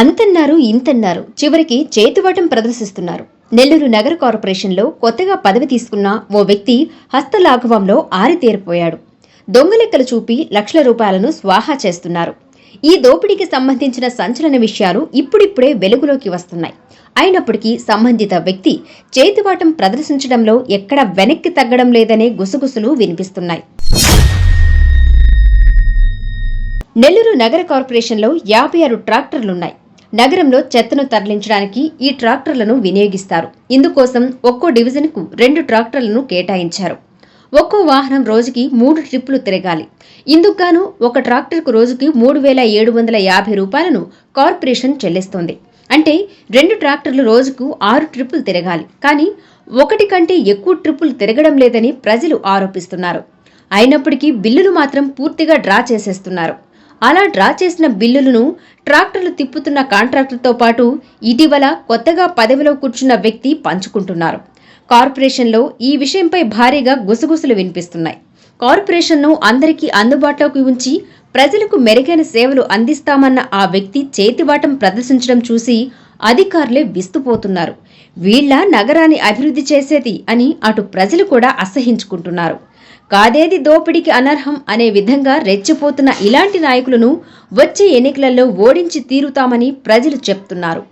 అంతన్నారు ఇంతన్నారు. చివరికి చేతువాటం ప్రదర్శిస్తున్నారు. నెల్లూరు నగర కార్పొరేషన్లో కొత్తగా పదవి తీసుకున్న ఓ వ్యక్తి హస్తలాఘవంలో ఆరితేరిపోయాడు. దొంగలెక్కలు చూపి లక్షల రూపాయలను స్వాహా చేస్తున్నారు. ఈ దోపిడీకి సంబంధించిన సంచలన విషయాలు ఇప్పుడిప్పుడే వెలుగులోకి వస్తున్నాయి. అయినప్పటికీ సంబంధిత వ్యక్తి చేతివాటం ప్రదర్శించడంలో ఎక్కడ వెనక్కి తగ్గడం లేదనే గుసగుసలు వినిపిస్తున్నాయి. నెల్లూరు నగర కార్పొరేషన్లో యాభై ఆరు ట్రాక్టర్లున్నాయి. నగరంలో చెత్తను తరలించడానికి ఈ ట్రాక్టర్లను వినియోగిస్తారు. ఇందుకోసం ఒక్కో డివిజన్కు రెండు ట్రాక్టర్లను కేటాయించారు. ఒక్కో వాహనం రోజుకి మూడు ట్రిప్పులు తిరగాలి. ఇందుకుగాను ఒక ట్రాక్టర్కు రోజుకి మూడు వేల ఏడు వందల యాభై రూపాయలను కార్పొరేషన్ చెల్లిస్తోంది. అంటే రెండు ట్రాక్టర్లు రోజుకు ఆరు ట్రిప్పులు తిరగాలి. కానీ ఒకటి కంటే ఎక్కువ ట్రిప్పులు తిరగడం లేదని ప్రజలు ఆరోపిస్తున్నారు. అయినప్పటికీ బిల్లులు మాత్రం పూర్తిగా డ్రా చేసేస్తున్నారు. అలా డ్రా చేసిన బిల్లులను ట్రాక్టర్లు తిప్పుతున్న కాంట్రాక్టర్తో పాటు ఇటీవల కొత్తగా పదవిలో కూర్చున్న వ్యక్తి పంచుకుంటున్నారు. కార్పొరేషన్లో ఈ విషయంపై భారీగా గుసగుసలు వినిపిస్తున్నాయి. కార్పొరేషన్ను అందరికీ అందుబాటులోకి ఉంచి ప్రజలకు మెరుగైన సేవలు అందిస్తామన్న ఆ వ్యక్తి చేతివాటం ప్రదర్శించడం చూసి అధికారులే విస్తుపోతున్నారు. వీళ్ళ నగరాన్ని అభివృద్ధి చేసేది అని అటు ప్రజలు కూడా అసహించుకుంటున్నారు. కాదేది దోపిడీకి అనర్హం అనే విధంగా రెచ్చిపోతున్న ఇలాంటి నాయకులను వచ్చే ఎన్నికలలో ఓడించి తీరుతామని ప్రజలు చెప్తున్నారు.